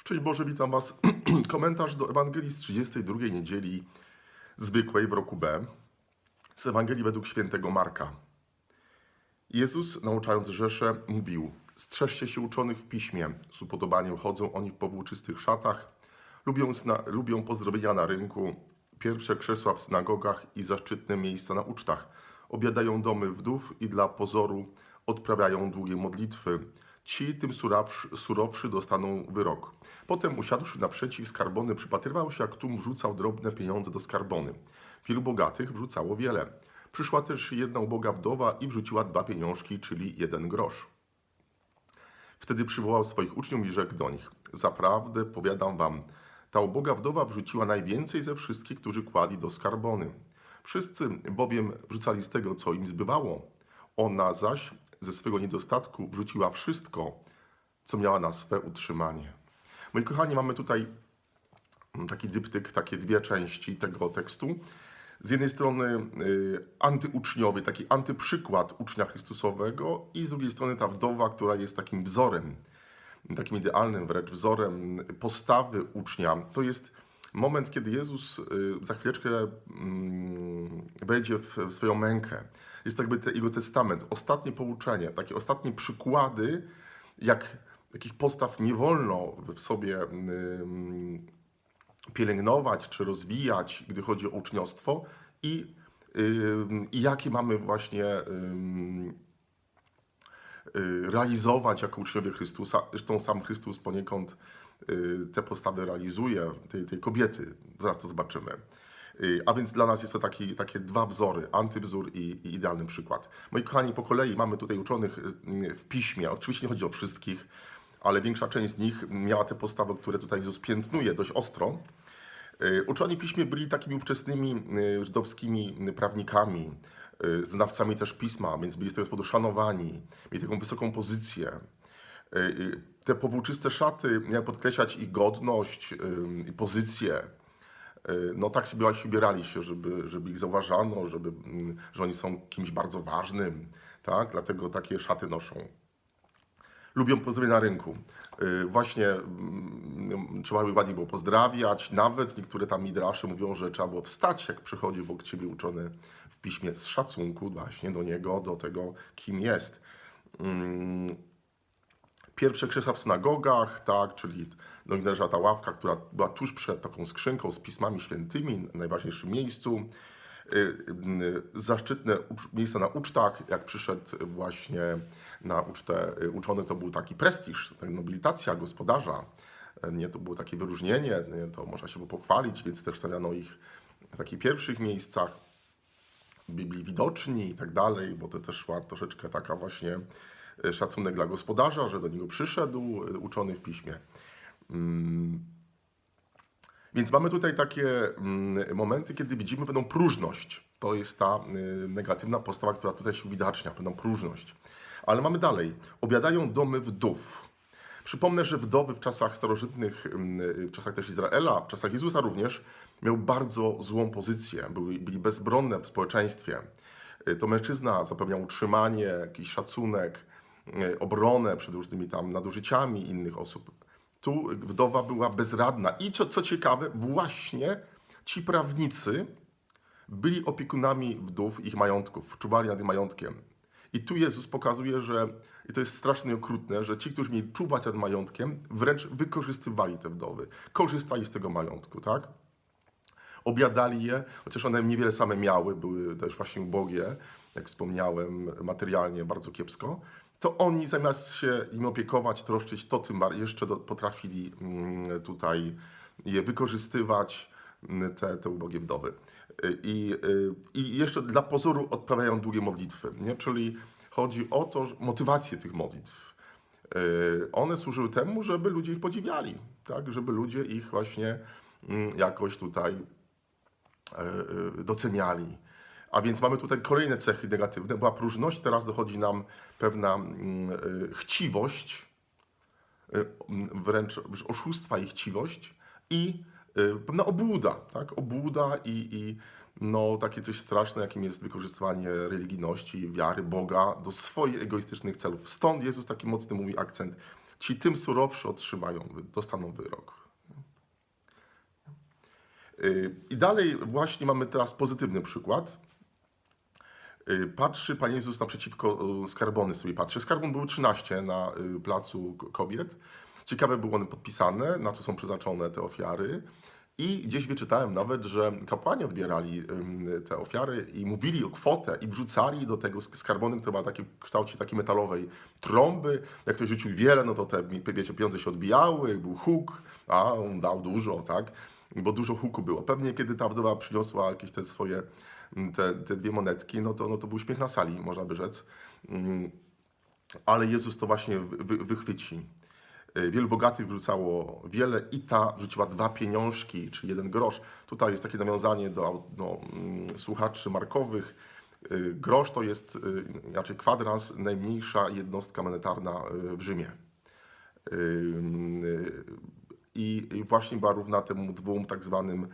Szczęść Boże, witam Was. Komentarz do Ewangelii z 32 niedzieli zwykłej w roku B z Ewangelii według świętego Marka. Jezus, nauczając Rzeszę, mówił: Strzeżcie się uczonych w piśmie. Z upodobaniem chodzą oni w powłóczystych szatach, lubią, sna, lubią pozdrowienia na rynku, pierwsze krzesła w synagogach i zaszczytne miejsca na ucztach. Obiadają domy wdów i dla pozoru odprawiają długie modlitwy. Ci, tym surowszy, surowszy, dostaną wyrok. Potem, usiadłszy naprzeciw skarbony, przypatrywał się, jak tłum wrzucał drobne pieniądze do skarbony. Wielu bogatych wrzucało wiele. Przyszła też jedna uboga wdowa i wrzuciła dwa pieniążki, czyli jeden grosz. Wtedy przywołał swoich uczniów i rzekł do nich: Zaprawdę powiadam wam, ta uboga wdowa wrzuciła najwięcej ze wszystkich, którzy kładli do skarbony. Wszyscy bowiem wrzucali z tego, co im zbywało. Ona zaś ze swego niedostatku wrzuciła wszystko, co miała na swe utrzymanie. Moi kochani, mamy tutaj taki dyptyk, takie dwie części tego tekstu. Z jednej strony y, antyuczniowy, taki antyprzykład ucznia Chrystusowego i z drugiej strony ta wdowa, która jest takim wzorem, takim idealnym wręcz wzorem postawy ucznia. To jest moment, kiedy Jezus y, za chwileczkę mm, wejdzie w w swoją mękę. Jest jakby te, jego testament, ostatnie pouczenie, takie ostatnie przykłady, jak, jakich postaw nie wolno w sobie ym, pielęgnować czy rozwijać, gdy chodzi o uczniostwo i, i jakie mamy właśnie y, realizować jako uczniowie Chrystusa. Zresztą sam Chrystus poniekąd y, te postawy realizuje, tej, tej kobiety. Zaraz to zobaczymy. Y, A więc dla nas jest to taki, takie dwa wzory, antywzór i, i idealny przykład. Moi kochani, po kolei mamy tutaj uczonych y, w piśmie. Oczywiście nie chodzi o wszystkich, ale większa część z nich miała te postawy, które tutaj Jezus piętnuje dość ostro. Y, Uczeni piśmie byli takimi ówczesnymi żydowskimi prawnikami, znawcami też pisma, więc byli z tego powodu szanowani, mieli taką wysoką pozycję. Te powłóczyste szaty miały podkreślać ich godność i pozycję. Y, No tak sobie ubierali się, żeby, żeby ich zauważano, żeby, mm, że oni są kimś bardzo ważnym, tak? Dlatego takie szaty noszą lubią pozdrowienia na rynku. Yy, Właśnie mm, trzeba by ładnie było pozdrawiać. Nawet niektóre tam midrasze mówią, że trzeba było wstać, jak przychodzi obok ciebie uczony w piśmie z szacunku właśnie do niego, do tego, kim jest. Pierwsze krzesła w synagogach, tak, czyli nich należała ta ławka, która była tuż przed taką skrzynką z pismami świętymi, w najważniejszym miejscu. Y, y, Zaszczytne miejsca na ucztach, jak przyszedł właśnie na ucztę y, uczony, to był taki prestiż, taka nobilitacja gospodarza. Nie, to było takie wyróżnienie, nie, to można się było pochwalić, więc też stawiano ich w takich pierwszych miejscach by byli widoczni i tak dalej, bo to też szła troszeczkę taka właśnie szacunek dla gospodarza, że do niego przyszedł y, uczony w piśmie. Mm. Więc mamy tutaj takie mm, momenty, kiedy widzimy pewną próżność. To jest ta y, negatywna postawa, która tutaj się uwidacznia, pewną próżność. Ale mamy dalej. Obiadają domy wdów. Przypomnę, że wdowy w czasach starożytnych, y, w czasach też Izraela, w czasach Jezusa również, miał bardzo złą pozycję. Byli, byli bezbronne w społeczeństwie. Y, To mężczyzna zapewniał utrzymanie, jakiś szacunek, y, obronę przed różnymi tam nadużyciami innych osób. Tu wdowa była bezradna. I co, co ciekawe, właśnie ci prawnicy byli opiekunami wdów ich majątków, czuwali nad ich majątkiem. I tu Jezus pokazuje, że, i to jest strasznie okrutne, że ci, którzy mieli czuwać nad majątkiem, wręcz wykorzystywali te wdowy. Korzystali z tego majątku, tak? Obiadali je, chociaż one niewiele same miały, były też właśnie ubogie, jak wspomniałem, materialnie bardzo kiepsko, to oni zamiast się im opiekować, troszczyć, to tym jeszcze do, potrafili mm, tutaj je wykorzystywać, mm, te, te ubogie wdowy. Y, I, y, I jeszcze dla pozoru odprawiają długie modlitwy, nie? czyli chodzi o to, motywację tych modlitw. Y, One służyły temu, żeby ludzie ich podziwiali, tak? żeby ludzie ich właśnie mm, jakoś tutaj doceniali. A więc mamy tutaj kolejne cechy negatywne. Była próżność, teraz dochodzi nam pewna mm, e, chciwość, e, wręcz oszustwa i chciwość i e, pewna obłuda, tak? Obłuda i, i no, takie coś straszne, jakim jest wykorzystywanie religijności, wiary, Boga do swoich egoistycznych celów. Stąd Jezus taki mocny mówi akcent ci tym surowszy otrzymają, dostaną wyrok. I dalej właśnie mamy teraz pozytywny przykład. Y, Patrzy Pan Jezus naprzeciwko y, skarbony sobie patrzy. Skarbon były 13 na y, placu kobiet. Ciekawe były one podpisane, na co są przeznaczone te ofiary. I gdzieś wyczytałem nawet, że kapłani odbierali te ofiary i mówili o kwotę i wrzucali do tego sk- skarbony, która była taki, w kształcie takiej metalowej trąby. Jak ktoś rzucił wiele, no to te wiecie, pieniądze się odbijały, był huk, a on dał dużo, tak? Bo dużo huku było. Pewnie kiedy ta wdowa przyniosła jakieś te swoje te, te dwie monetki, no to, no to był śmiech na sali, można by rzec. Mm, Ale Jezus to właśnie wy, wy- wychwyci. Y, Wielu bogatych wrzucało wiele i ta wrzuciła dwa pieniążki, czy jeden grosz. Tutaj jest takie nawiązanie do, do mm, słuchaczy markowych. Y, Grosz to jest, y, raczej kwadrans, najmniejsza jednostka monetarna y, w Rzymie. Y, y, I i właśnie była równa temu dwóm tak zwanym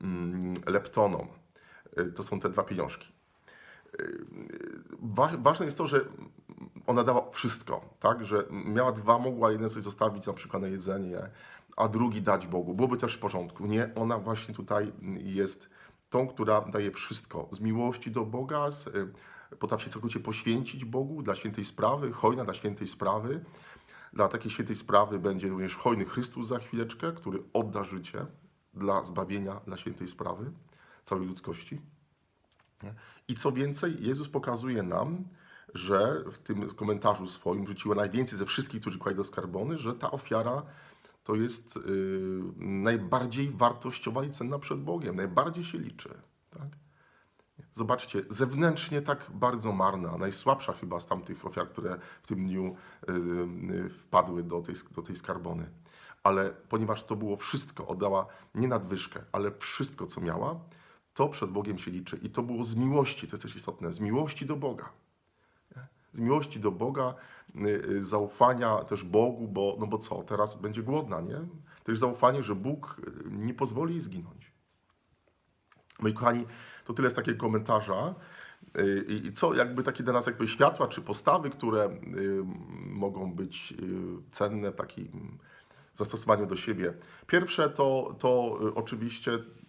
mm, leptonom. Y, To są te dwa pieniążki. Wa- ważne jest to, że ona dała wszystko, tak? Że miała dwa, mogła jeden sobie zostawić na przykład na jedzenie, a drugi dać Bogu. Byłoby też w porządku. Nie, ona właśnie tutaj jest tą, która daje wszystko. Z miłości do Boga, z, y, potrafi się całkowicie poświęcić Bogu dla świętej sprawy, hojna dla świętej sprawy. Dla takiej świętej sprawy będzie również hojny Chrystus za chwileczkę, który odda życie dla zbawienia, dla świętej sprawy całej ludzkości. I co więcej, Jezus pokazuje nam, że w tym komentarzu swoim rzuciła najwięcej ze wszystkich, którzy kładli do skarbony, że ta ofiara to jest yy, najbardziej wartościowa i cenna przed Bogiem, najbardziej się liczy. Tak? Zobaczcie, zewnętrznie tak bardzo marna, najsłabsza chyba z tamtych ofiar, które w tym dniu yy, wpadły do tej, do tej skarbony. Ale ponieważ to było wszystko, oddała nie nadwyżkę, ale wszystko, co miała, to przed Bogiem się liczy. I to było z miłości, to jest też istotne, z miłości do Boga. Z miłości do Boga, y, y, zaufania też Bogu, bo, no bo co, teraz będzie głodna, nie? To jest zaufanie, że Bóg y, nie pozwoli jej zginąć. Moi kochani, to tyle z takiego komentarza. I co jakby takie dla nas jakby światła czy postawy, które mogą być cenne w takim zastosowaniu do siebie. Pierwsze to, to oczywiście mm,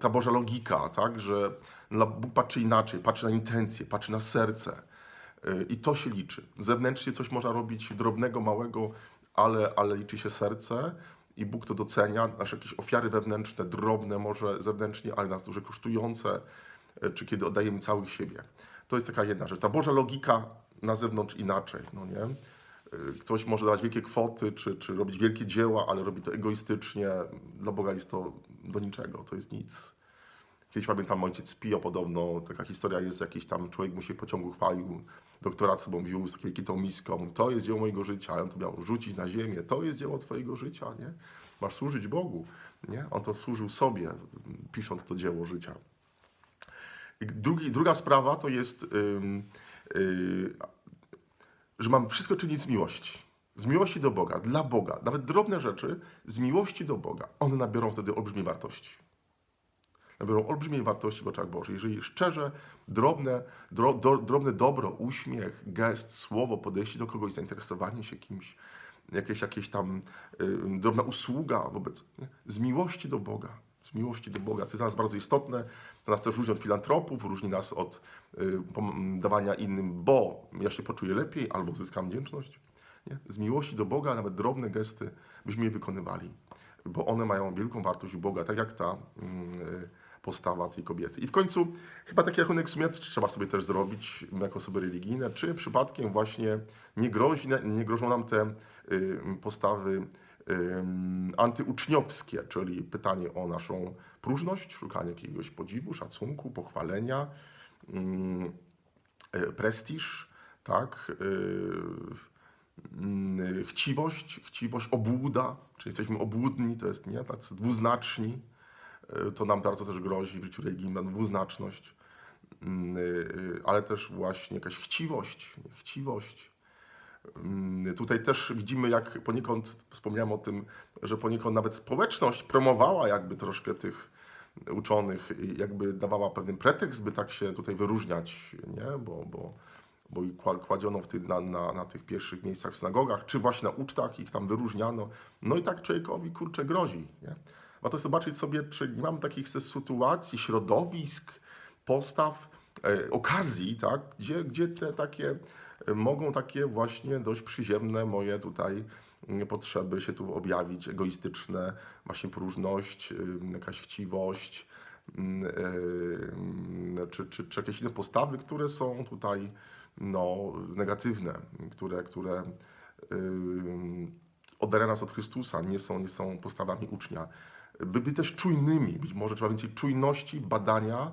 ta Boża logika, tak, że Bóg patrzy inaczej, patrzy na intencje, patrzy na serce Y, i to się liczy. Zewnętrznie coś można robić drobnego, małego, ale, ale liczy się serce i Bóg to docenia. Nasze jakieś ofiary wewnętrzne, drobne może zewnętrznie, ale nas duże kosztujące, y, czy kiedy oddajemy całych siebie. To jest taka jedna rzecz. Ta Boża logika na zewnątrz inaczej, no nie? Ktoś może dawać wielkie kwoty, czy, czy robić wielkie dzieła, ale robi to egoistycznie. Dla Boga jest to do niczego, to jest nic. Kiedyś pamiętam, ojciec Pio podobno, taka historia jest, jakiś tam człowiek mu się w pociągu chwalił, doktorat sobą wiózł, z takiej tą miską, to jest dzieło mojego życia, a on to miał rzucić na ziemię, to jest dzieło twojego życia, nie? Masz służyć Bogu, nie? On to służył sobie, pisząc to dzieło życia. Drugi, druga sprawa to jest, ym, y, że mam wszystko czynić z miłości. Z miłości do Boga, dla Boga. Nawet drobne rzeczy z miłości do Boga. One nabiorą wtedy olbrzymiej wartości. Nabiorą olbrzymiej wartości w oczach Bożych. Jeżeli szczerze, drobne, dro, do, drobne dobro, uśmiech, gest, słowo, podejście do kogoś, zainteresowanie się kimś, jakieś, jakieś tam y, drobna usługa wobec, nie? z miłości do Boga. Z miłości do Boga. To jest dla nas bardzo istotne. To nas też różni od filantropów, różni nas od y, dawania innym, bo ja się poczuję lepiej albo zyskam wdzięczność. Nie? Z miłości do Boga nawet drobne gesty byśmy je wykonywali, bo one mają wielką wartość u Boga, tak jak ta y, postawa tej kobiety. I w końcu chyba taki rachunek sumienny trzeba sobie też zrobić jako osoby religijne, czy przypadkiem właśnie nie, grozi, nie grożą nam te y, postawy antyuczniowskie, czyli pytanie o naszą próżność, szukanie jakiegoś podziwu, szacunku, pochwalenia, y, prestiż, tak, y, mm, chciwość, chciwość, obłuda, czy jesteśmy obłudni, to jest nie, tacy dwuznaczni, y, to nam bardzo też grozi w życiu religijnym, dwuznaczność, y, y, ale też właśnie jakaś chciwość, chciwość. Mm, Tutaj też widzimy, jak poniekąd, wspomniałem o tym, że poniekąd nawet społeczność promowała jakby troszkę tych uczonych, jakby dawała pewien pretekst, by tak się tutaj wyróżniać, nie? Bo, bo bo ich kła- kładziono w ty, na, na, na tych pierwszych miejscach w synagogach, czy właśnie na ucztach ich tam wyróżniano. No i tak człowiekowi, kurczę, grozi. Nie? Warto zobaczyć sobie, czy nie mamy takich sytuacji, środowisk, postaw, e, okazji, tak, gdzie, gdzie te takie mogą takie właśnie dość przyziemne moje tutaj mm, potrzeby się tu objawić, egoistyczne, właśnie próżność, jakaś chciwość, ym, czy, czy, czy jakieś inne postawy, które są tutaj no, negatywne, które, które ym, oddalają nas od Chrystusa, nie są, nie są postawami ucznia. By być też czujnymi, być może trzeba więcej czujności, badania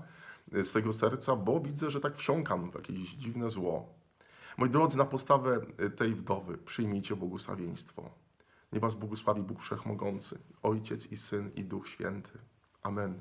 y, swojego serca, bo widzę, że tak wsiąkam w jakieś dziwne zło. Moi drodzy, na postawę y, tej wdowy przyjmijcie błogosławieństwo. Niech Was błogosławi Bóg Wszechmogący, Ojciec i Syn i Duch Święty. Amen.